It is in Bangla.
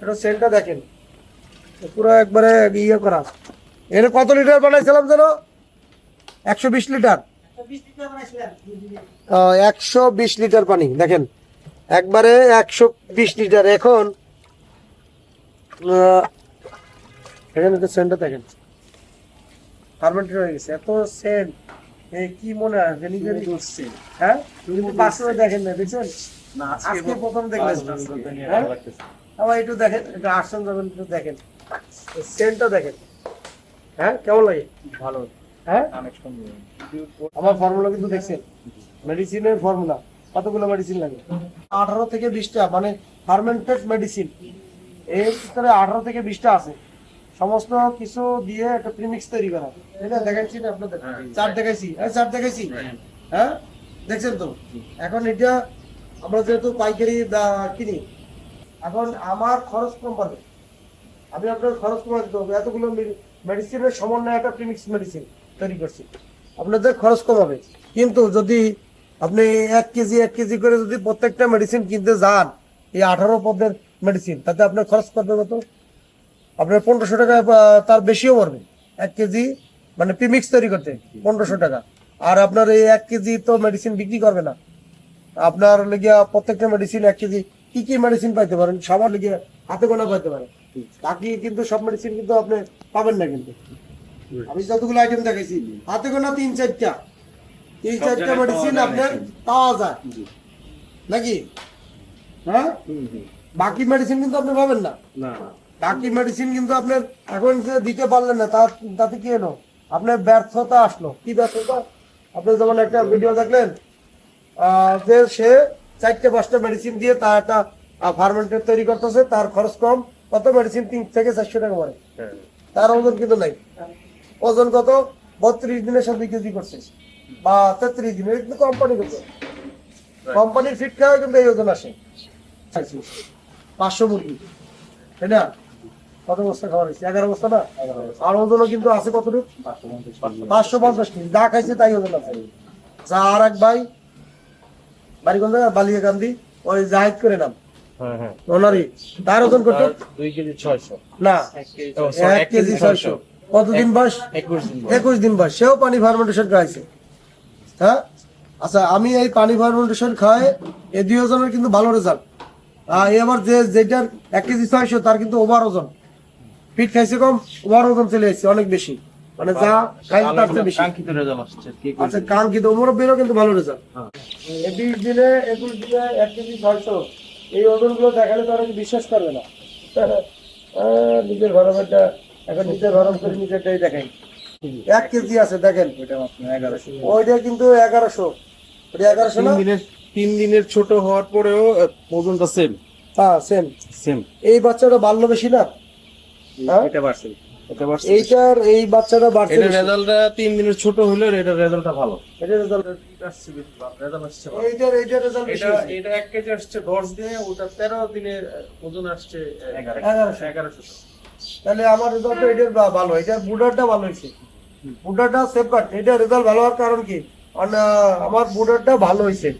এটা সেলটা দেখেন। পুরো একবারে ইয়ে করা। এর কত লিটার বানাইছিলাম যেন? একশো বিশ লিটার একশো বিশ লিটার পানি দেখেন। একবারে একশো বিশ লিটার এখন এখানে তো সেন্টটা দেখেন। ফার্মেন্টেড হয়ে গেছে। এত সেন্ট এই কি মনে হয়? ভেলি হ্যাঁ? বাস্তবে দেখেন না দেখছেন? আজকে প্রথম দেখলেন। হ্যাঁ? আবার একটু দেখেন এটা আসন যাবেন একটু দেখেন। সেন্টটা দেখেন। হ্যাঁ কেমন লাগে? ভালো। হ্যাঁ? আমার ফর্মুলা কিন্তু দেখছেন। মেডিসিনের ফর্মুলা কতগুলো মেডিসিন লাগে? আঠারো থেকে বিশটা মানে ফার্মেন্টেড মেডিসিন এর ভিতরে আঠারো থেকে বিশটা আছে। সমস্ত কিছু দিয়ে একটা প্রিমিক্স তৈরি করা। এটা দেখাচ্ছি না আপনাদের। চার দেখাইছি। এই চার দেখাইছি। হ্যাঁ। দেখছেন তো? এখন এটা আমরা যেহেতু পাইকারি কিনি, এখন আমার খরচ কম পাবে আমি আপনার খরচ কমাতে দেবো। এতগুলো মেডিসিনের সমন্বয়ে একটা প্রিমিক্স মেডিসিন তৈরি করছি। আপনাদের খরচ কম হবে কিন্তু যদি আপনি এক কেজি এক কেজি করে যদি প্রত্যেকটা মেডিসিন কিনতে যান, এই আঠারো পদের মেডিসিন তাতে আপনার খরচ করবে কত আপনার পনেরোশো টাকা তার বেশিও পড়বে। এক কেজি মানে প্রিমিক্স তৈরি করতে, পনেরোশো টাকা। আর আপনার এই এক কেজি তো মেডিসিন বিক্রি করবে না। আপনার লেগে প্রত্যেকটা মেডিসিন এক কেজি। কি কি মেডিসিন পাইতে পারেন? সবার লেগে হাতে গোনা পাইতে পারেন। বাকি কিন্তু সব মেডিসিন কিন্তু আপনি পাবেন না কিন্তু। আমি যতগুলো আইটেম দেখাইছি হাতে গোনা তিন চারটা। তিন চারটা মেডিসিন আপনার? পাওয়া যায়। নাকি? হ্যাঁ? বাকি মেডিসিন কিন্তু আপনি পাবেন না। বাকি মেডিসিন কিন্তু আপনার এখন দিতে পারলেন না তা তাতে কি হলো? আপনার ব্যর্থতা আসলো। কি ব্যর্থতা? আপনি যেমন একটা ভিডিও দেখলেন যে সে চারটে পাঁচটা মেডিসিন দিয়ে তার একটা ফার্মেন্টেড তৈরি করতেছে তার খরচ কম কত মেডিসিন তিন থেকে চারশো টাকা পড়ে তার ওজন কিন্তু নাই। ওজন কত? বত্রিশ দিনের সাথে কেজি করছে। বা তেত্রিশ দিনের কিন্তু কোম্পানি করছে কোম্পানির ফিট খাওয়া কিন্তু এই ওজন আসে। পাঁচশো মুরগি। তাই না? কত বস্তা খাওয়া হয়েছে? এগারো বস্তা না? আর ওজনও কিন্তু আছে কতটুকু? পাঁচশো পঞ্চাশ কেজি। যা খাইছে তাই ওজন আছে। যা আর এক ভাই বাড়ি কোন গান্ধী ওই জাহিদ করে নাম। হ্যাঁ হ্যাঁ। ওনারই। তার ওজন কত? দুই কেজি ছয়শো। না এক কেজি ছয়শো। কতদিন বয়স? একুশ দিন বয়স। সেও পানি ফার্মেন্টেশন খাইছে। হ্যাঁ? আচ্ছা আমি এই পানি ফার্মেন্টেশন খাই এই দুই ওজনের কিন্তু ভালো রেজাল্ট এবার যে যেটার এক কেজি ছয়শো তার কিন্তু ওভার ওজন। পিঠ খাইছে কম ওভার ওজন চলে এসেছে অনেক বেশি। মানে যা কাঙ্ক্ষিত রেজাল্ট আসছে আচ্ছা কারণ কিন্তু মুরব্বীরও কিন্তু ভালো রেজাল্ট বিশ দিনে একুশ দিনে এক কেজি ছয়শো। এই ওজনগুলো দেখালে তো অনেকে বিশ্বাস করবে না। আহ, নিজের গরমেরটা এখন নিজের গরম করে নিজেরটাই দেখাই। এক কেজি আছে দেখেন। ওইটা মাত্র এগারোশো। ওইটা কিন্তু এগারোশো। এগারোশো তিন না? দিনের তিন দিনের ছোট হওয়ার পরেও ওজনটা সেম হ্যাঁ সেম সেম এই বাচ্চাটা বাড়লো বেশি না? হ্যাঁ? এটা বাড়ছে। এইটার এই বাচ্চাটা বাড়ছে এটা রেজাল্টটা তিন দিনের ছোট হলেও এটা রেজাল্টটা ভালো। এটা result- আসছে রেজাল্ট আসছে ভালো। এইটার এইটার রেজাল্ট এটা এটা এক কেজি আসছে দশ দিনে ওটা তেরো দিনের ওজন আসছে এগারোশো। এগারোশো। তাহলে আমার রেজাল্ট এটার ভালো এটার বুডারটা ভালো হয়েছে। বুডারটা সেফগার্ড এটা রেজাল্ট ভালো হওয়ার কারণ কি? আমার বুডারটা ভালো হয়েছে।